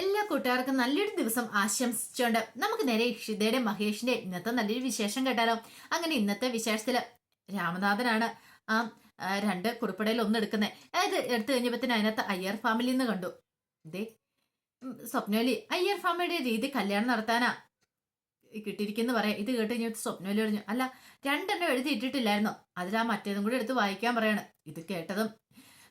എല്ലാ കൂട്ടുകാർക്കും നല്ലൊരു ദിവസം ആശംസിച്ചുകൊണ്ട് നമുക്ക് നേരെ ഇഷിതയുടെ മഹേഷിന്റെ ഇന്നത്തെ നല്ലൊരു വിശേഷം കേട്ടാലോ? അങ്ങനെ ഇന്നത്തെ വിശേഷത്തിൽ രാമനാഥനാണ് ആ രണ്ട് കുറിപ്പടയിൽ ഒന്ന് എടുക്കുന്നത് അതായത് എടുത്തു കഴിഞ്ഞപ്പത്തിന് അതിനകത്ത് അയ്യർ ഫാമിലി എന്ന് കണ്ടു. ഇതേ സ്വപ്നോലി അയ്യർ ഫാമിലിയുടെ രീതി കല്യാണം നടത്താനാ കിട്ടിയിരിക്കുന്നു പറയാം. ഇത് കേട്ട് കഴിഞ്ഞിട്ട് സ്വപ്നോലി പറഞ്ഞു അല്ല രണ്ടെണ്ണം എഴുതി ഇട്ടിട്ടില്ലായിരുന്നോ അതിലാ മറ്റേതും കൂടി എടുത്ത് വായിക്കാൻ പറയാണ്. ഇത് കേട്ടതും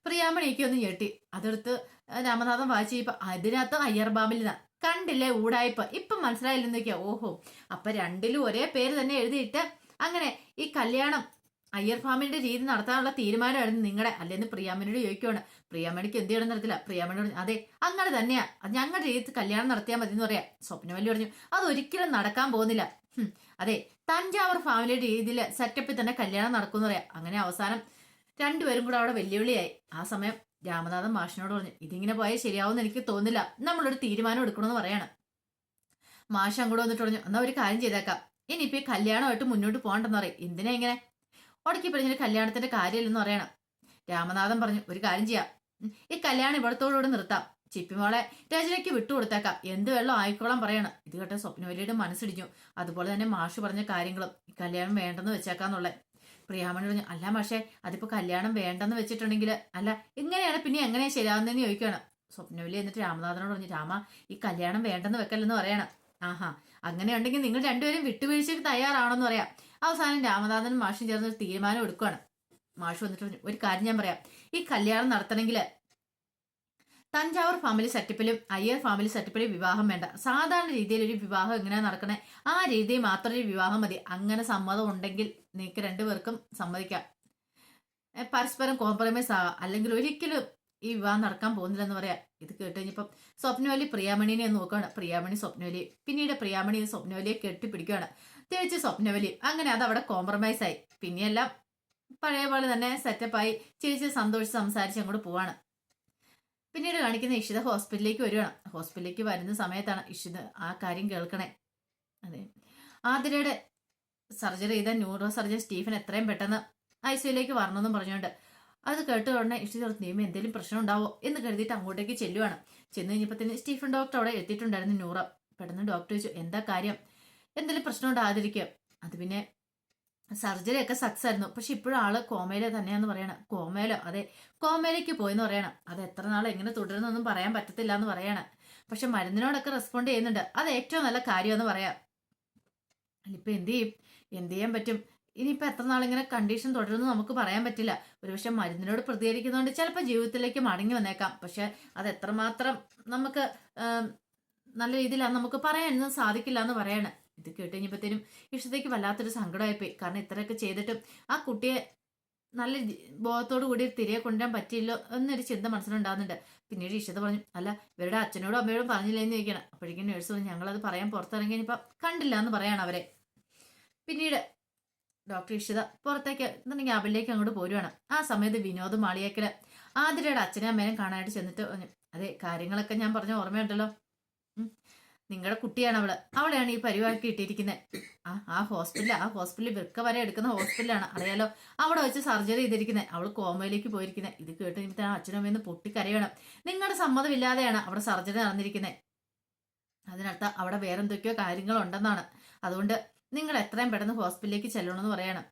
പ്രിയാമണിക്കൊന്ന് ഞെട്ടി. അതെടുത്ത് രാമനാഥൻ വായിച്ചു ഇപ്പൊ അതിനകത്ത് അയ്യർ ബാമിലിനാ കണ്ടില്ലേ ഊടായ്പ? ഇപ്പൊ മനസ്സിലായില്ലെന്നൊക്കെയാ ഓഹോ. അപ്പൊ രണ്ടിലും ഒരേ പേര് തന്നെ എഴുതിയിട്ട് അങ്ങനെ ഈ കല്യാണം അയ്യർ ഫാമിലിന്റെ രീതി നടത്താനുള്ള തീരുമാനമായിരുന്നു നിങ്ങളുടെ അല്ലെന്ന് പ്രിയാമണിയോട് ചോദിക്കുവാണ്. പ്രിയാമണിക്ക് എന്ത് ചെയ്യണം നടത്തില്ല പ്രിയാമണിയോട് അതെ അങ്ങനെ തന്നെയാ. അത് ഞങ്ങളുടെ രീതി കല്യാണം നടത്തിയാൽ മതി എന്ന് പറയാം. സ്വപ്നവല്ലി പറഞ്ഞു അത് ഒരിക്കലും നടക്കാൻ പോകുന്നില്ല. അതെ തഞ്ചാവൂർ ഫാമിലിയുടെ രീതിയിൽ സെറ്റപ്പിൽ തന്നെ കല്യാണം നടക്കുമെന്ന് പറയാം. അങ്ങനെ അവസാനം രണ്ടുപേരും കൂടെ അവിടെ വെല്ലുവിളിയായി. ആ സമയം രാമനാഥൻ മാഷിനോട് പറഞ്ഞു ഇതിങ്ങനെ പോയാൽ ശരിയാവുമെന്ന് എനിക്ക് തോന്നില്ല നമ്മളൊരു തീരുമാനം എടുക്കണമെന്ന് പറയാണ്. മാഷ് അങ്ങോട്ട് വന്നിട്ട് പറഞ്ഞു എന്നാ ഒരു കാര്യം ചെയ്തേക്കാം. ഇനിയിപ്പോ കല്യാണമായിട്ട് മുന്നോട്ട് പോകണ്ടെന്ന് പറയും. എന്തിനാ ഇങ്ങനെ? ഉടക്കി പറഞ്ഞൊരു കല്യാണത്തിന്റെ കാര്യമില്ലെന്ന് പറയണം. രാമനാഥൻ പറഞ്ഞു ഒരു കാര്യം ചെയ്യാം. ഈ കല്യാണം ഇവിടത്തോടുകൂടി നിർത്താം. ചിപ്പിമോളെ രചനയ്ക്ക് വിട്ടുകൊടുത്തേക്കാം എന്ത് വെള്ളം ആയിക്കോളാം പറയണം. ഇത് കേട്ട സ്വപ്നവലിയുടെ മനസ്സിടിഞ്ഞു. അതുപോലെ തന്നെ മാഷ് പറഞ്ഞ കാര്യങ്ങളും കല്യാണം വേണ്ടെന്ന് വെച്ചേക്കാന്നുള്ള. പ്രിയാമണി പറഞ്ഞു അല്ല പക്ഷേ അതിപ്പോ കല്യാണം വേണ്ടെന്ന് വെച്ചിട്ടുണ്ടെങ്കിൽ അല്ല എങ്ങനെയാണ് പിന്നെ എങ്ങനെയാ ശരിയാവുന്നതെന്ന് ചോദിക്കുകയാണ്. സ്വപ്നവലി എന്നിട്ട് രാമനാഥനോട് പറഞ്ഞു രാമ ഈ കല്യാണം വേണ്ടെന്ന് വെക്കല്ലെന്ന് പറയണം. ആഹാ അങ്ങനെയുണ്ടെങ്കിൽ നിങ്ങൾ രണ്ടുപേരും വിട്ടുവീഴ്ചയ്ക്ക് തയ്യാറാണെന്ന് പറയാം. അവസാനം രാമനാഥനും മാഷും ചേർന്ന് ഒരു തീരുമാനം എടുക്കുകയാണ്. മാഷ് വന്നിട്ട് ഒരു കാര്യം ഞാൻ പറയാം. ഈ കല്യാണം നടത്തണമെങ്കിൽ തഞ്ചാവൂർ ഫാമിലി സെറ്റപ്പിലും അയ്യർ ഫാമിലി സെറ്റപ്പിലും വിവാഹം വേണ്ട. സാധാരണ രീതിയിൽ ഒരു വിവാഹം എങ്ങനെയാണ് നടക്കണേ? ആ രീതിയിൽ മാത്രം ഒരു വിവാഹം മതി. അങ്ങനെ സമ്മതം ഉണ്ടെങ്കിൽ നിങ്ങൾക്ക് രണ്ടുപേർക്കും സമ്മതിക്കാം. പരസ്പരം കോംപ്രമൈസ് ആകാം. അല്ലെങ്കിൽ ഒരിക്കലും ഈ വിവാഹം നടക്കാൻ പോകുന്നില്ലെന്ന് പറയാം. ഇത് കേട്ട് കഴിഞ്ഞപ്പം സ്വപ്നവലി പ്രിയാമണിനെ നോക്കുകയാണ്. പ്രിയാമണി സ്വപ്നവലി പിന്നീട് പ്രിയാമണി സ്വപ്നവലിയെ കെട്ടിപ്പിടിക്കുകയാണ്. തിരിച്ച് സ്വപ്നവലി അങ്ങനെ അത് അവിടെ കോംപ്രമൈസ് ആയി. പിന്നെയെല്ലാം പഴയ പോലെ തന്നെ സെറ്റപ്പായി ചിരിച്ച് സന്തോഷിച്ച് സംസാരിച്ച് അങ്ങോട്ട് പോവാണ്. പിന്നീട് കാണിക്കുന്ന ഇഷിത ഹോസ്പിറ്റലിലേക്ക് വരികയാണ്. ഹോസ്പിറ്റലിലേക്ക് വരുന്ന സമയത്താണ് ഇഷിത ആ കാര്യം കേൾക്കണേ. അതെ. ആതിരയുടെ സർജറി ചെയ്ത ന്യൂറോ സർജൻ സ്റ്റീഫൻ എത്രയും പെട്ടെന്ന് ഐ സിയുലേക്ക് വരണമെന്നും പറഞ്ഞുകൊണ്ട് അത് കേട്ട് ഉടനെ ഇഷിത ദൈവമേ എന്തെങ്കിലും പ്രശ്നം ഉണ്ടാവോ? എന്ന് കരുതിയിട്ട് അങ്ങോട്ടേക്ക് ചെല്ലുവാണ്. ചെന്ന് കഴിഞ്ഞപ്പോൾ തന്നെ സ്റ്റീഫൻ ഡോക്ടർ അവിടെ എത്തിയിട്ടുണ്ടായിരുന്നു ന്യൂറോ. പെട്ടെന്ന് ഡോക്ടർ ചോദിച്ചു എന്താ കാര്യം? എന്തെങ്കിലും പ്രശ്നം ഉണ്ടാകാതിരിക്കുക അത് പിന്നെ സർജറി ഒക്കെ സക്സസ് ആയിരുന്നു പക്ഷെ ഇപ്പോഴും ആൾ കോമയിൽ തന്നെയാന്ന് പറയണം. കോമയിലോ അതെ കോമയിലേക്ക് പോയെന്ന് പറയണം. അത് എത്ര നാൾ എങ്ങനെ തുടരുന്നൊന്നും പറയാൻ പറ്റത്തില്ല എന്ന് പറയണം. പക്ഷെ മരുന്നിനോടൊക്കെ റെസ്പോണ്ട് ചെയ്യുന്നുണ്ട്. അത് ഏറ്റവും നല്ല കാര്യമെന്ന് പറയാം. ഇപ്പൊ എന്ത് ചെയ്യും? എന്ത് ചെയ്യാൻ പറ്റും? ഇനിയിപ്പോ എത്ര നാളിങ്ങനെ കണ്ടീഷൻ തുടരുന്നു നമുക്ക് പറയാൻ പറ്റില്ല. ഒരുപക്ഷെ മരുന്നിനോട് പ്രതികരിക്കുന്നതുകൊണ്ട് ചിലപ്പോൾ ജീവിതത്തിലേക്ക് മടങ്ങി വന്നേക്കാം. പക്ഷെ അത് എത്രമാത്രം നമുക്ക് നല്ല രീതിയിലാണ് നമുക്ക് പറയാനൊന്നും സാധിക്കില്ല എന്ന് പറയാണ്. ഇത് കേട്ട് കഴിഞ്ഞപ്പോഴത്തേനും ഇഷ്ടത്തേക്ക് വല്ലാത്തൊരു സങ്കടമായിപ്പോയി. കാരണം ഇത്രയൊക്കെ ചെയ്തിട്ടും ആ കുട്ടിയെ നല്ല ബോധത്തോടു കൂടി തിരികെ കൊണ്ടുവരാൻ പറ്റിയില്ലോ എന്നൊരു ചിന്ത മനസ്സിലുണ്ടാകുന്നുണ്ട്. പിന്നീട് ഇഷ്ടത പറഞ്ഞു അല്ല ഇവരുടെ അച്ഛനോടും അമ്മയോടും പറഞ്ഞില്ലേന്ന് ചോദിക്കണം അപ്പോഴേക്കും നേഴ്സ് പറഞ്ഞു ഞങ്ങളത് പറയാൻ പുറത്തിറങ്ങി കഴിഞ്ഞപ്പോൾ കണ്ടില്ല എന്ന് പറയാണ് അവരെ. പിന്നീട് ഡോക്ടർ ഇഷിത പുറത്തേക്ക് എന്നുണ്ടെങ്കിൽ അവളിലേക്ക് അങ്ങോട്ട് പോരുവാണ്. ആ സമയത്ത് വിനോദ് മാളിയേക്കൽ ആതിരയുടെ അച്ഛനും അമ്മേനും കാണാനായിട്ട് ചെന്നിട്ട് പറഞ്ഞു അതെ കാര്യങ്ങളൊക്കെ ഞാൻ പറഞ്ഞ ഓർമ്മയുണ്ടല്ലോ. നിങ്ങളുടെ കുട്ടിയാണ് അവൾ അവളെയാണ് ഈ പരിപാടിക്ക് ഇട്ടിരിക്കുന്നത് ആ ആ ഹോസ്പിറ്റലിൽ ആ ഹോസ്പിറ്റലിൽ വൃക്ക വരെ എടുക്കുന്ന ഹോസ്പിറ്റലാണ്. അറിയാലോ? അവിടെ വെച്ച് സർജറി ചെയ്തിരിക്കുന്നത് അവൾ കോമയിലേക്ക് പോയിരിക്കുന്നത് ഇത് കേട്ട് കഴിഞ്ഞിട്ട് ആ അമ്മയെന്ന് പൊട്ടിക്കരയണം. നിങ്ങളുടെ സമ്മതമില്ലാതെയാണ് അവിടെ സർജറി നടന്നിരിക്കുന്നത് അതിനർത്ഥം അവിടെ വേറെന്തൊക്കെയോ കാര്യങ്ങളുണ്ടെന്നാണ്. അതുകൊണ്ട് നിങ്ങൾ എത്രയും പെട്ടെന്ന് ഹോസ്പിറ്റലിലേക്ക് ചെല്ലണമെന്ന് പറയണം.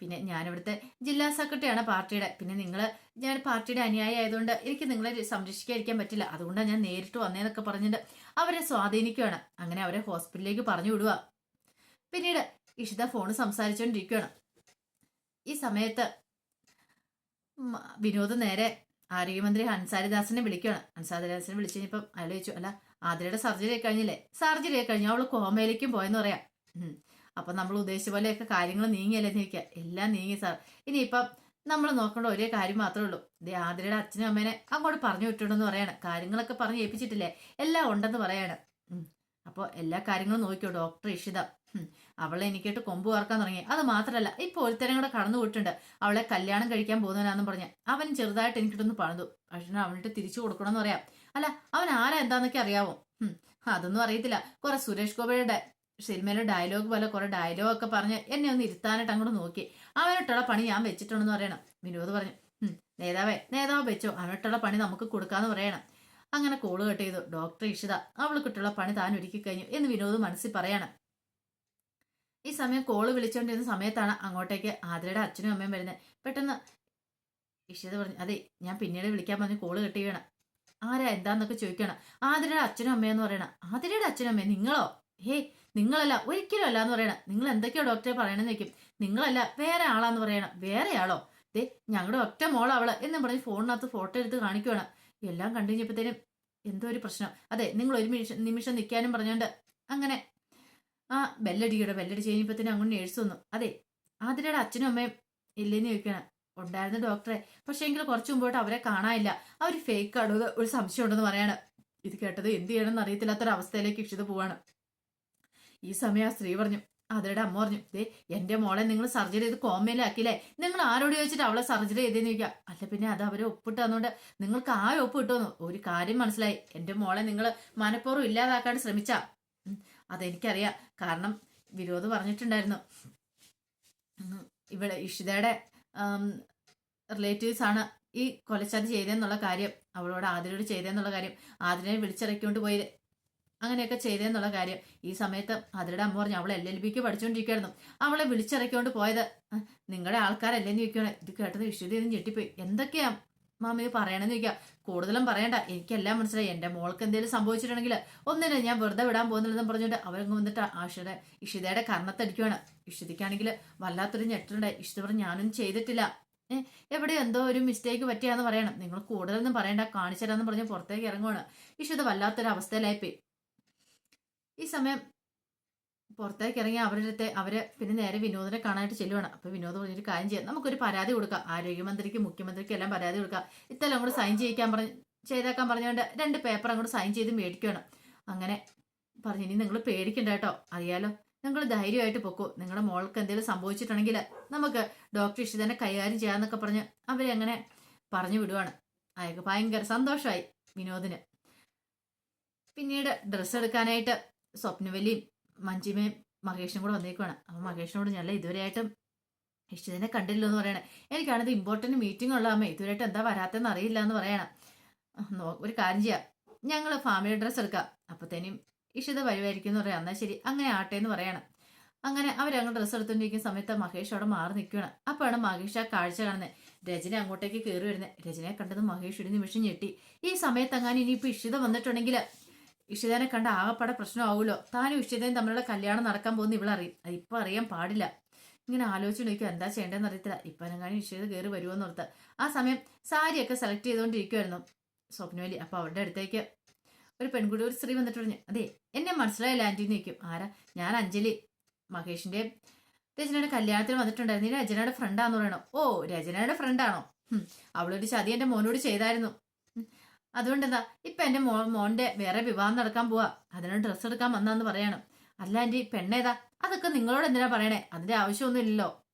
പിന്നെ ഞാനിവിടുത്തെ ജില്ലാ സെക്രട്ടറിയാണ് പാർട്ടിയുടെ. പിന്നെ നിങ്ങൾ ഞാൻ പാർട്ടിയുടെ അനുയായി ആയതുകൊണ്ട് എനിക്ക് നിങ്ങളെ സംരക്ഷിക്കാതിരിക്കാൻ പറ്റില്ല. അതുകൊണ്ടാണ് ഞാൻ നേരിട്ട് വന്നേന്നൊക്കെ പറഞ്ഞിട്ട് അവരെ സ്വാധീനിക്കുകയാണ്. അങ്ങനെ അവരെ ഹോസ്പിറ്റലിലേക്ക് പറഞ്ഞു വിടുക പിന്നീട് ഇഷിത ഫോൺ സംസാരിച്ചുകൊണ്ടിരിക്കുകയാണ് ഈ സമയത്ത് വിനോദ് നേരെ ആരോഗ്യമന്ത്രി ഹൻസാരിദാസിനെ വിളിക്കുകയാണ്. ഹൻസാരിദാസിനെ വിളിച്ചു കഴിഞ്ഞപ്പം അയാൾ ചോദിച്ചു അല്ല ആതിരയുടെ സർജറി ഒക്കെ കഴിഞ്ഞില്ലേ? സർജറി ഒക്കെ കഴിഞ്ഞു. അവൾ കോമയിലേക്കും പോയെന്ന് പറയാം. അപ്പൊ നമ്മൾ ഉദ്ദേശിച്ച പോലെയൊക്കെ കാര്യങ്ങൾ നീങ്ങിയല്ലേ നീക്കുക എല്ലാം നീങ്ങി സാർ. ഇനിയിപ്പം നമ്മൾ നോക്കേണ്ട ഒരേ കാര്യം മാത്രമേ ഉള്ളൂ. ദേ ആതിരയുടെ അച്ഛനും അമ്മേനെ അങ്ങോട്ട് പറഞ്ഞു വിട്ടിട്ടുണ്ടെന്ന് പറയാണ്. കാര്യങ്ങളൊക്കെ പറഞ്ഞ് ഏൽപ്പിച്ചിട്ടില്ലേ? എല്ലാം ഉണ്ടെന്ന് പറയാണ്. അപ്പോൾ എല്ലാ കാര്യങ്ങളും നോക്കിയോ ഡോക്ടർ ഇഷിത. അവളെ എനിക്കിട്ട് കൊമ്പ് വറക്കാൻ തുടങ്ങി. അത് മാത്രമല്ല ഇപ്പോൾ ഒരുത്തരം കൂടെ കടന്നു പോയിട്ടുണ്ട്. അവളെ കല്യാണം കഴിക്കാൻ പോകുന്നവനാന്ന് പറഞ്ഞ്. അവൻ ചെറുതായിട്ട് എനിക്കിട്ടൊന്ന് പണിതു. പക്ഷേ അവനിട്ട് തിരിച്ചു കൊടുക്കണമെന്ന് പറയാം. അല്ല അവൻ ആരാ എന്താന്നൊക്കെ അറിയാവോ? അതൊന്നും അറിയത്തില്ല. കുറെ സുരേഷ് ഗോപിയുടെ സിനിമയിലെ ഡയലോഗ് പോലെ കുറെ ഡയലോഗ് ഒക്കെ പറഞ്ഞ് എന്നെ ഒന്ന് ഇരുത്താനായിട്ട് അങ്ങോട്ട് നോക്കി. അവനിട്ടുള്ള പണി ഞാൻ വെച്ചിട്ടുണ്ടെന്ന് പറയണം. വിനോദ് പറഞ്ഞു "ഉം, നേതാവേ നേതാവ് വെച്ചോ. അവനിട്ടുള്ള പണി നമുക്ക് കൊടുക്കാന്ന് പറയണം. അങ്ങനെ കോൾ കട്ട് ചെയ്തു. ഡോക്ടർ ഇഷിത അവൾക്കിട്ടുള്ള പണി താൻ ഒരുക്കി കഴിഞ്ഞു എന്ന് വിനോദ് മനസ്സിൽ പറയണം. ഈ സമയം കോൾ വിളിച്ചുകൊണ്ടിരുന്ന സമയത്താണ് അങ്ങോട്ടേക്ക് ആതിരയുടെ അച്ഛനും അമ്മയും വരുന്നത്. പെട്ടെന്ന് ഇഷിത പറഞ്ഞു അതെ ഞാൻ പിന്നീട് വിളിക്കാൻ പറഞ്ഞ് കോൾ കെട്ടി വേണം ആരാ എന്താന്നൊക്കെ ചോദിക്കണം. ആതിരയുടെ അച്ഛനും അമ്മയെന്ന് പറയണം. ആതിരയുടെ അച്ഛനും അമ്മയും നിങ്ങളോ? ഹേ നിങ്ങളല്ല ഒരിക്കലും അല്ല എന്ന് പറയണം. നിങ്ങൾ എന്തൊക്കെയോ ഡോക്ടറെ പറയണമെന്ന് വെക്കും. നിങ്ങളല്ല വേറെ ആളാന്ന് പറയണം. വേറെയാളോ ദേ ഞങ്ങളുടെ ഒറ്റ മോൾ അവൾ എന്നും പറഞ്ഞ് ഫോണിനകത്ത് ഫോട്ടോ എടുത്ത് കാണിക്കുവാണ്. എല്ലാം കണ്ടു കഴിഞ്ഞപ്പോഴത്തേനും എന്തോ ഒരു പ്രശ്നം. അതെ നിങ്ങൾ ഒരു നിമിഷം നിമിഷം നിൽക്കാനും പറഞ്ഞോണ്ട് അങ്ങനെ ആ ബെല്ലടിക്കടോ ബെല്ലടി കഴിഞ്ഞപ്പോഴത്തേനും അങ്ങോട്ട് നേഴ്സ് വന്നു. അതെ ആതിരയുടെ അച്ഛനും അമ്മയും ഇല്ലെന്ന് ചോദിക്കണം ഉണ്ടായിരുന്ന ഡോക്ടറെ പക്ഷേ എങ്കിൽ കുറച്ച് മുമ്പോട്ട് അവരെ കാണാനില്ല. അവർ ഫേക്ക് ആണോ? ഒരു സംശയം ഉണ്ടെന്ന് പറയാണ്. ഇത് കേട്ടത് എന്ത് ചെയ്യണമെന്ന് അറിയത്തില്ലാത്തൊരവസ്ഥയിലേക്ക് ഇഷിത് പോവാണ്. ഈ സമയം ആ സ്ത്രീ പറഞ്ഞു അതിരുടെ അമ്മ പറഞ്ഞു ദേ എന്റെ മോളെ നിങ്ങൾ സർജറി ചെയ്ത് കോമയിലാക്കിയില്ലേ നിങ്ങൾ ആരോട് ചോദിച്ചിട്ട് അവളെ സർജറി ചെയ്തേന്ന് ചോദിക്കാം അല്ല പിന്നെ അത് അവരെ ഒപ്പിട്ടതുകൊണ്ട് നിങ്ങൾക്ക് ആ ഒപ്പ് കിട്ടുമെന്ന് ഒരു കാര്യം മനസ്സിലായി. എന്റെ മോളെ നിങ്ങൾ മനഃപൂർവം ഇല്ലാതാക്കാൻ ശ്രമിച്ച. അതെനിക്കറിയാം. കാരണം വിരോധ് പറഞ്ഞിട്ടുണ്ടായിരുന്നു. ഇവിടെ ഇഷിതയുടെ റിലേറ്റീവ്സ് ആണ് ഈ കൊലച്ചതി ചെയ്തതെന്നുള്ള കാര്യം. അവളോട് ആതിരയോട് ചെയ്തതെന്നുള്ള കാര്യം. ആതിരനെ വിളിച്ചിറക്കിക്കൊണ്ട് പോയി. അങ്ങനെയൊക്കെ ചെയ്തേന്നുള്ള കാര്യം. ഈ സമയത്ത് അതിരുടെ അമ്മ പറഞ്ഞു അവളെ എൽ എൽ ബിക്ക് പഠിച്ചുകൊണ്ടിരിക്കുകയായിരുന്നു അവളെ വിളിച്ചിറക്കിക്കൊണ്ട് പോയത്. നിങ്ങളുടെ നിങ്ങളുടെ ആൾക്കാരല്ലേന്ന് ചോദിക്കുകയാണ്. ഇത് കേട്ടത് വിശ്വതി ഞെട്ടിപ്പോയി. എന്തൊക്കെയാ മാമി പറയണമെന്ന് ചോദിക്കാം കൂടുതലും പറയണ്ട. എനിക്കെല്ലാം മനസ്സിലായി. എന്റെ മോൾക്ക് എന്തെങ്കിലും സംഭവിച്ചിട്ടുണ്ടെങ്കിൽ ഒന്നിനെ ഞാൻ വെറുതെ വിടാൻ പോകുന്നില്ലെന്ന് പറഞ്ഞുകൊണ്ട് അവരങ്ങ് വന്നിട്ട് ആഷയുടെ ഇഷിതയുടെ കർണത്തടിക്കുവാണ്. ഇഷിതയ്ക്കാണെങ്കിൽ വല്ലാത്തൊരു ഞെട്ടുണ്ടായി ഇഷിത പറഞ്ഞു ഞാനൊന്നും ചെയ്തിട്ടില്ല. എവിടെ എന്തോ ഒരു മിസ്റ്റേക്ക് പറ്റിയാന്ന് പറയണം. നിങ്ങൾ കൂടുതലൊന്നും പറയണ്ട. കാണിച്ചരാന്ന് പറഞ്ഞ് പുറത്തേക്ക് ഇറങ്ങുവാണ്. ഇഷിത വല്ലാത്തൊരു അവസ്ഥയിലായിപ്പോയി ഈ സമയം പുറത്തേക്ക് ഇറങ്ങി അവരുടെ അവർ പിന്നെ നേരെ വിനോദിനെ കാണാനായിട്ട് ചെല്ലുവാണ്. അപ്പൊ വിനോദ് പറഞ്ഞൊരു കാര്യം ചെയ്യാം. നമുക്കൊരു പരാതി കൊടുക്കാം. ആരോഗ്യമന്ത്രിക്കും മുഖ്യമന്ത്രിക്കും എല്ലാം പരാതി കൊടുക്കാം. ഇത്തെല്ലാം കൂടെ സൈൻ ചെയ്യിക്കാൻ പറഞ്ഞ് ചെയ്തേക്കാൻ പറഞ്ഞുകൊണ്ട് രണ്ട് പേപ്പർ അങ്ങോട്ട് സൈൻ ചെയ്ത് മേടിക്കുകയാണ് അങ്ങനെ പറഞ്ഞു ഇനി നിങ്ങൾ പേടിക്കണ്ട കേട്ടോ. അറിയാലോ. നിങ്ങൾ ധൈര്യമായിട്ട് പൊക്കോ. നിങ്ങളുടെ മോൾക്ക് എന്തെങ്കിലും സംഭവിച്ചിട്ടുണ്ടെങ്കിൽ നമുക്ക് ഡോക്ടർ ഇഷിതനെ കൈകാര്യം ചെയ്യാന്നൊക്കെ പറഞ്ഞ് അവരെ പറഞ്ഞു വിടുവാണ്. അയാൾക്ക് ഭയങ്കര സന്തോഷമായി വിനോദിന്. പിന്നീട് ഡ്രസ്സ് എടുക്കാനായിട്ട് സ്വപ്നവല്ലിയും മഞ്ജിമയും മഹേഷിനും കൂടെ വന്നേക്കുവാണ്. അപ്പൊ മഹേഷിനോട് ഞല്ല ഇതുവരെയായിട്ടും ഇഷിതനെ കണ്ടില്ലോ എന്ന് പറയണേ. എനിക്കാണിത് ഇമ്പോർട്ടന്റ് മീറ്റിംഗ് ഉള്ള അമ്മ. ഇതുവരെയായിട്ട് എന്താ വരാത്തെന്ന് അറിയില്ല എന്ന് പറയണം. ഒരു കാര്യം ചെയ്യാം. ഞങ്ങൾ ഫാമിലി ഡ്രസ്സ് എടുക്കാം. അപ്പത്തേനും ഇഷിത വരുമായിരിക്കും എന്ന് പറയാം. എന്നാ ശരി അങ്ങനെ ആട്ടെ എന്ന് പറയണം. അങ്ങനെ അവരങ്ങ് ഡ്രസ്സ് എടുത്തോണ്ടിരിക്കുന്ന സമയത്ത് മഹേഷ് അവിടെ മാറി നിൽക്കുകയാണ് അപ്പോഴാണ് മഹേഷ് ആ കാഴ്ച കാണുന്നത് രചന അങ്ങോട്ടേക്ക് കയറി വരുന്നത് രചനയെ കണ്ടത് മഹേഷ് ഒരു നിമിഷം ഞെട്ടി. ഈ സമയത്ത് അങ്ങനെ ഇനിയിപ്പോൾ ഇഷിത വന്നിട്ടുണ്ടെങ്കിൽ ഇഷിതനെ കണ്ട ആകപ്പാടെ പ്രശ്നമാവുമല്ലോ താനും ഇഷിതയും തമ്മിലുള്ള കല്യാണം നടക്കാൻ പോകുന്ന ഇവളറിയും ഇപ്പൊ അറിയാൻ പാടില്ല. ഇങ്ങനെ ആലോചിച്ച് നോക്കുക എന്താ ചെയ്യേണ്ടതെന്ന് അറിയത്തില്ല. ഇപ്പനെങ്ങാനും ഇഷിത കയറി വരുമോന്ന് ഓർത്ത്. ആ സമയം സാരിയൊക്കെ സെലക്ട് ചെയ്തുകൊണ്ടിരിക്കുമായിരുന്നു സ്വപ്നവലി. അപ്പൊ അവരുടെ അടുത്തേക്ക് ഒരു പെൺകുട്ടി ഒരു സ്ത്രീ വന്നിട്ട് പറഞ്ഞു അതെ എന്നെ മനസ്സിലായില്ല ആന്റി? എന്ന് ചോദിക്കും. ആരാ? ഞാൻ അഞ്ജലി. മഹേഷിന്റെ രചനയുടെ കല്യാണത്തിന് വന്നിട്ടുണ്ടായിരുന്നു. നീ രചനയുടെ ഫ്രണ്ടാന്ന് പറയണോ. ഓ രചനയുടെ ഫ്രണ്ടാണോ അവളൊരു ചതി എന്റെ മോനോട് ചെയ്തായിരുന്നു. അതുകൊണ്ടെന്താ ഇപ്പൊ എന്റെ മോ മോന്റെ വേറെ വിവാഹം നടക്കാൻ പോവാ. അതിന് ഡ്രസ്സ് എടുക്കാൻ വന്നാന്ന് പറയണം. അല്ല ആന്റി പെണ്ണേതാ? അതൊക്കെ നിങ്ങളോട് എന്തിനാ പറയണേ? അതിന്റെ ആവശ്യമൊന്നുമില്ലല്ലോ.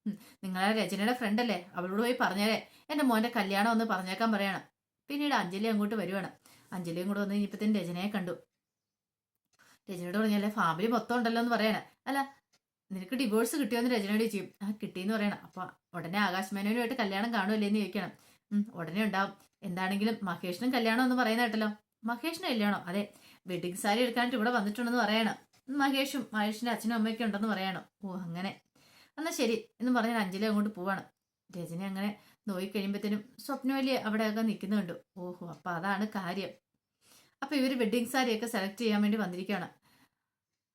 നിങ്ങളെ രചനയുടെ ഫ്രണ്ട് അല്ലേ? അവളോട് പോയി പറഞ്ഞേരെ. എന്റെ മോന്റെ കല്യാണം ഒന്ന് പറഞ്ഞേക്കാൻ പറയണം. പിന്നീട് അഞ്ജലി അങ്ങോട്ട് വരുവാണ്. അഞ്ജലിയും കൂടെ വന്ന് കഴിഞ്ഞപ്പത്തേനും രചനയെ കണ്ടു. രചനയോട് പറഞ്ഞല്ലേ ഫാമിലി മൊത്തം ഉണ്ടല്ലോ എന്ന് പറയണേ. അല്ല നിനക്ക് ഡിവോഴ്സ് കിട്ടിയോന്ന് രചനയോട് ചെയ്യും ആ കിട്ടിയെന്ന് പറയണം. അപ്പൊ ഉടനെ ആകാശ് മേനോനുമായിട്ട് കല്യാണം കാണുമല്ലേ എന്ന് ചോദിക്കണം. ഉടനെ ഉണ്ടാവും. എന്താണെങ്കിലും മഹേഷിനും കല്യാണം എന്ന് പറയുന്ന കേട്ടല്ലോ. മഹേഷിനും കല്യാണോ. അതെ വെഡിങ് സാരി എടുക്കാനായിട്ട് ഇവിടെ വന്നിട്ടുണ്ടെന്ന് പറയണം. മഹേഷും മഹേഷിന്റെ അച്ഛനും അമ്മയൊക്കെ ഉണ്ടെന്ന് പറയണം. ഓ അങ്ങനെ. എന്നാ ശരി എന്ന് പറഞ്ഞാൽ അഞ്ജലി അങ്ങോട്ട് പോവാണ്. രജനി അങ്ങനെ നോയി കഴിയുമ്പോഴത്തേനും സ്വപ്നവലി അവിടെയൊക്കെ നിൽക്കുന്നുണ്ട് ഓഹോ അപ്പൊ അതാണ് കാര്യം. അപ്പൊ ഇവർ വെഡിങ് സാരിയൊക്കെ സെലക്ട് ചെയ്യാൻ വേണ്ടി വന്നിരിക്കുകയാണ്.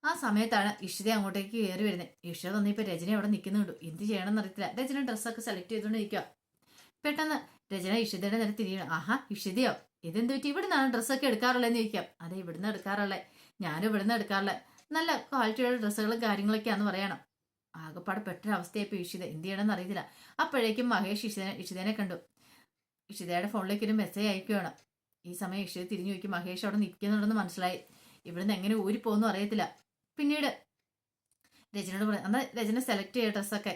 ആ സമയത്താണ് ഇഷിത അങ്ങോട്ടേക്ക് കയറി വരുന്നത്. ഇഷിത തന്നെ ഇപ്പൊ രജന അവിടെ നിൽക്കുന്നുണ്ട്. എന്ത് ചെയ്യണമെന്ന് അറിയത്തില്ല. രജന ഡ്രസ്സൊക്കെ സെലക്ട് ചെയ്തുകൊണ്ട് നിൽക്കുക പെട്ടെന്ന്. രചന ഇഷിതയുടെ നേരെ തിരിയണം ആഹാ ഇഷിതയോ? ഇതെന്ത് പറ്റി? ഇവിടുന്നാണ് ഡ്രസ്സൊക്കെ എടുക്കാറുള്ളതെന്ന് ചോദിക്കാം. അതെ ഇവിടുന്ന് എടുക്കാറുള്ളത് ഞാനും ഇവിടുന്ന് എടുക്കാറുള്ളത് നല്ല ക്വാളിറ്റിയുള്ള ഡ്രസ്സുകളും കാര്യങ്ങളൊക്കെയാന്ന് പറയണം. ആകെപ്പാടെ പെട്ടൊരു അവസ്ഥയായിപ്പോ ഇഷിത. എന്ത് ചെയ്യണമെന്ന് അറിയത്തില്ല. അപ്പോഴേക്കും മഹേഷ് ഇഷിത ഇഷിതനെ കണ്ടു. ഇഷിതയുടെ ഫോണിലേക്ക് ഒരു മെസ്സേജ് അയക്കുകയാണ്. ഈ സമയം ഇഷിത തിരിഞ്ഞു നോക്കി. മഹേഷ് അവിടെ നിൽക്കുന്നുണ്ടെന്ന് മനസ്സിലായി. ഇവിടുന്ന് എങ്ങനെ ഊരി പോകുന്നു അറിയത്തില്ല. പിന്നീട്? രചനയോട് പറയാം എന്നാൽ രചന സെലക്ട് ചെയ്യ ഡ്രസ്സൊക്കെ.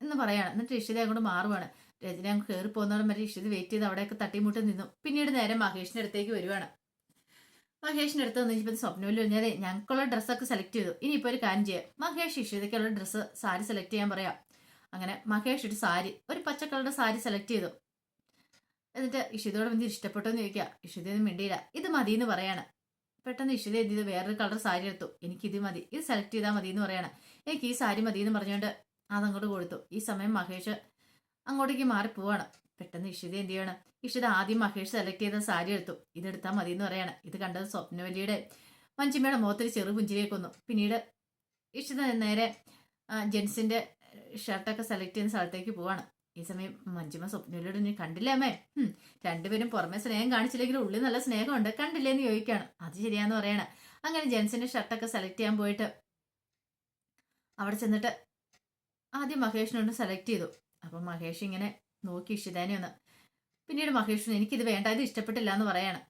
എന്ന് പറയാണ്. എന്നിട്ട് ഇഷിത അങ്ങോട്ട് മാറുവാണ്. രചന അങ്ങ് കയറി പോകുന്നവരും വരെ ഇഷിത വെയിറ്റ് ചെയ്ത് അവിടെയൊക്കെ തട്ടിമുട്ടി നിന്നു. പിന്നീട് നേരെ മഹേഷിന്റെ അടുത്തേക്ക് വരുവാണ്. മഹേഷിന്റെ അടുത്ത് വന്നിപ്പോ സ്വപ്നവിൽ പറഞ്ഞാൽ ഞങ്ങൾക്കുള്ള ഡ്രസ്സൊക്കെ സെലക്ട് ചെയ്തു. ഇനി ഇപ്പൊ ഒരു കാര്യം ചെയ്യാം. മഹേഷ് ഇഷിതയ്ക്കുള്ള ഡ്രസ്സ് സാരി സെലക്ട് ചെയ്യാൻ പറയാം. അങ്ങനെ മഹേഷ് ഒരു സാരി ഒരു പച്ച സാരി സെലക്ട് ചെയ്തു. എന്നിട്ട് ഇഷിതയോട് വന്ന് ഇഷ്ടപ്പെട്ടോ എന്ന് ചോദിക്കുക ഇഷിതയൊന്നും മിണ്ടിയില്ല. ഇത് മതി എന്ന് പറയാണ്. പെട്ടെന്ന് ഇഷിത എന്ത് ചെയ്ത്? വേറൊരു കളർ സാരി എടുത്തു. എനിക്ക് ഇത് മതി. ഇത് സെലക്ട് ചെയ്താൽ മതി എന്ന് പറയാണ്. എനിക്ക് ഈ സാരി മതി എന്ന് പറഞ്ഞുകൊണ്ട് അതങ്ങോട്ട് കൊടുത്തു. ഈ സമയം മഹേഷ് അങ്ങോട്ടേക്ക് മാറി പോവാണ് പെട്ടെന്ന് ഇഷിത എന്ത് ചെയ്യണം? ഇഷിത ആദ്യം മഹേഷ് സെലക്ട് ചെയ്ത സാരി എടുത്തു. ഇതെടുത്താൽ മതി എന്ന് പറയാണ്. ഇത് കണ്ടത് സ്വപ്നവല്ലിയുടെ മഞ്ചിമ്മയുടെ മുഖത്തിൽ ചെറു പുഞ്ചിരിയൊക്കെ വന്നു. പിന്നീട് ഇഷിത നേരെ ജെൻസിന്റെ ഷർട്ടൊക്കെ സെലക്ട് ചെയ്യുന്ന സ്ഥലത്തേക്ക് പോവാണ്. ഈ സമയം മഞ്ജുമ സ്വപ്നയിലൂടെ നീ കണ്ടില്ലേ അമ്മേ? രണ്ടുപേരും പുറമെ സ്നേഹം കാണിച്ചില്ലെങ്കിൽ ഉള്ളിൽ നല്ല സ്നേഹമുണ്ട് കണ്ടില്ലേ? എന്ന് ചോദിക്കാണ് അത് ശരിയാന്ന് പറയണ. അങ്ങനെ ജെൻസിന്റെ ഷർട്ടൊക്കെ സെലക്ട് ചെയ്യാൻ പോയിട്ട് അവിടെ ചെന്നിട്ട് ആദ്യം മഹേഷിനോട് സെലക്ട് ചെയ്തു. അപ്പൊ മഹേഷ് ഇങ്ങനെ നോക്കി ഇഷിതേനെ ഒന്ന്. പിന്നീട് മഹേഷിന് എനിക്കിത് വേണ്ട ഇത് ഇഷ്ടപ്പെട്ടില്ല എന്ന് പറയാണ്.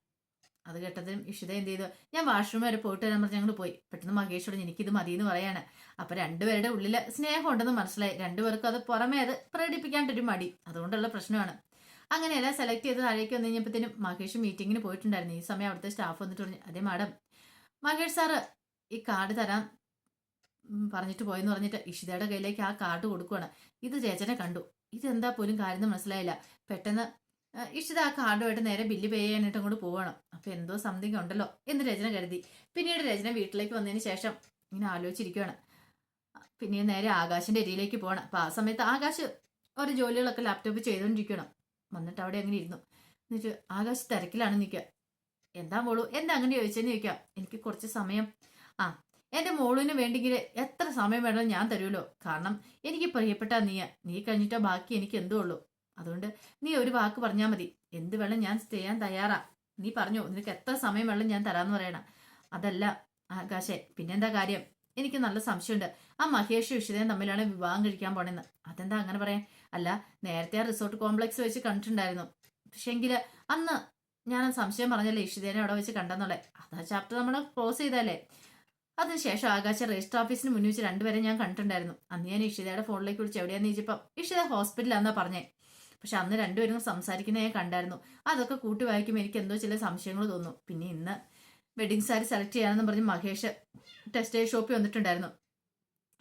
അത് കേട്ടതിനും ഇഷിത എന്ത് ചെയ്തു? ഞാൻ വാഷ്റൂം വരെ പോയിട്ട് വരാൻ പറഞ്ഞ് ഞങ്ങൾ പോയി. പെട്ടെന്ന് മഹേഷോട് എനിക്കിത് മതി എന്ന് പറയാണ്. അപ്പൊ രണ്ടുപേരുടെ ഉള്ളിൽ സ്നേഹം ഉണ്ടെന്ന് മനസ്സിലായി. രണ്ടുപേർക്കും അത് പുറമേ അത് പ്രകടിപ്പിക്കാണ്ടൊരു മടി. അതുകൊണ്ടുള്ള പ്രശ്നമാണ്. അങ്ങനെയല്ല സെലക്ട് ചെയ്ത് താഴേക്ക് വന്നു കഴിഞ്ഞപ്പോഴത്തേനും മഹേഷ് മീറ്റിങ്ങിന് പോയിട്ടുണ്ടായിരുന്നു. ഈ സമയം അവിടുത്തെ സ്റ്റാഫ് വന്നിട്ട് പറഞ്ഞു അതെ മാഡം മഹേഷ് സാറ് ഈ കാർഡ് തരാൻ ഉം, പറഞ്ഞിട്ട് പോയെന്ന് പറഞ്ഞിട്ട് ഇഷിതയുടെ കയ്യിലേക്ക് ആ കാർഡ് കൊടുക്കുകയാണ് ഇത് ചേച്ചനെ കണ്ടു. ഇതെന്താ പോലും കാര്യം മനസ്സിലായില്ല. പെട്ടെന്ന് ഇഷിത ആ കാർഡുമായിട്ട് നേരെ ബില്ല് പേ ചെയ്യാനായിട്ട് അങ്ങോട്ട് പോവണം. അപ്പൊ എന്തോ സംതിങ് ഉണ്ടല്ലോ എന്ന് രചന കരുതി. പിന്നീട് രചന വീട്ടിലേക്ക് വന്നതിന് ശേഷം ഇങ്ങനെ ആലോചിച്ചിരിക്കുകയാണ് പിന്നീട് നേരെ ആകാശിന്റെ ഇരയിലേക്ക് പോകണം അപ്പൊ ആ സമയത്ത് ആകാശ് ഓരോ ജോലികളൊക്കെ ലാപ്ടോപ്പ് ചെയ്തുകൊണ്ടിരിക്കണം വന്നിട്ട് അവിടെ അങ്ങനെ ഇരുന്നു. എന്നിട്ട് ആകാശ് തിരക്കിലാണ് നിൽക്കുക. എന്താ പോളൂ എന്താ അങ്ങനെ ചോദിച്ചെന്ന് ചോദിക്കാം എനിക്ക് കുറച്ച് സമയം ആ എന്റെ മോളിന് വേണ്ടെങ്കിൽ എത്ര സമയം വേണമെങ്കിലും ഞാൻ തരുമല്ലോ. കാരണം എനിക്ക് പ്രിയപ്പെട്ട നീയ നീ കഴിഞ്ഞിട്ടോ ബാക്കി എനിക്ക് എന്തോ ഉള്ളൂ. അതുകൊണ്ട് നീ ഒരു വാക്ക് പറഞ്ഞാൽ മതി. എന്ത് വേണം ഞാൻ ചെയ്യാൻ തയ്യാറാ. നീ പറഞ്ഞു നിനക്ക് എത്ര സമയം വേണം ഞാൻ തരാന്ന് പറയണം. അതല്ല ആകാശേ പിന്നെന്താ കാര്യം? എനിക്ക് നല്ല സംശയമുണ്ട്. ആ മഹേഷ് വിഷിതയും തമ്മിലാണ് വിവാഹം കഴിക്കാൻ പോണെന്ന്. അതെന്താ അങ്ങനെ പറയാൻ? അല്ല നേരത്തെ ആ റിസോർട്ട് കോംപ്ലക്സ് വെച്ച് കണ്ടിട്ടുണ്ടായിരുന്നു. പക്ഷെങ്കിൽ അന്ന് ഞാൻ സംശയം പറഞ്ഞല്ലേ ഇഷിതേനെ അവിടെ വെച്ച് കണ്ടെന്നുള്ളേ അതാ ചാപ്റ്റർ നമ്മൾ ക്ലോസ് ചെയ്തല്ലേ അതിനുശേഷം ആകാശ രജിസ്റ്റർ ഓഫീസിന് മുന്നിൽ വെച്ച് രണ്ടുപേരെ ഞാൻ കണ്ടിട്ടുണ്ടായിരുന്നു. അന്ന് ഞാൻ ഇഷിതയുടെ ഫോണിലേക്ക് വിളിച്ച്. എവിടെയാന്ന് ചോദിച്ചപ്പം ഇഷിത ഹോസ്പിറ്റലാന്നാ പറഞ്ഞേ. പക്ഷെ അന്ന് രണ്ടുപേരും സംസാരിക്കുന്ന ഞാൻ കണ്ടായിരുന്നു. അതൊക്കെ കൂട്ടി വായിക്കുമ്പോൾ എനിക്ക് എന്തോ ചില സംശയങ്ങൾ തോന്നുന്നു. പിന്നെ ഇന്ന് വെഡിങ് സാരി സെലക്ട് ചെയ്യാനെന്ന് പറഞ്ഞ് മഹേഷ് ടെക്സ്റ്റൈൽ ഷോപ്പിൽ വന്നിട്ടുണ്ടായിരുന്നു.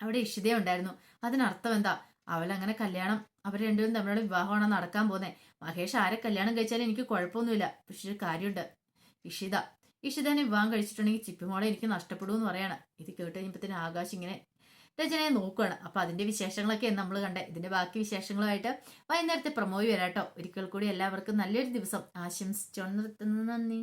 അവിടെ ഇഷിത ഉണ്ടായിരുന്നു. അതിനർത്ഥം എന്താ? അവളങ്ങനെ കല്യാണം അവർ രണ്ടുപേരും തമ്മിലുള്ള വിവാഹമാണ് നടക്കാൻ പോകുന്നത് മഹേഷ് ആരെ കല്യാണം കഴിച്ചാലും എനിക്ക് കുഴപ്പമൊന്നുമില്ല. പക്ഷെ കാര്യമുണ്ട്. ഇഷിത ഇഷിതനെ വിവാഹം കഴിച്ചിട്ടുണ്ടെങ്കിൽ ചിപ്പിമോളെ എനിക്ക് നഷ്ടപ്പെടുമെന്ന് പറയാണ്. ഇത് കേട്ട് തന്നെ ആകാശ് ഇങ്ങനെ രചനയെ നോക്കുകയാണ് അപ്പൊ അതിന്റെ വിശേഷങ്ങളൊക്കെ നമ്മൾ കണ്ടേ. ഇതിന്റെ ബാക്കി വിശേഷങ്ങളുമായിട്ട് വൈകുന്നേരത്തെ പ്രമോയി വരാട്ടോ. ഒരിക്കൽ കൂടി എല്ലാവർക്കും നല്ലൊരു ദിവസം. ആശംസിച്ചോണ്ട് നിർത്തുന്നു. നന്ദി.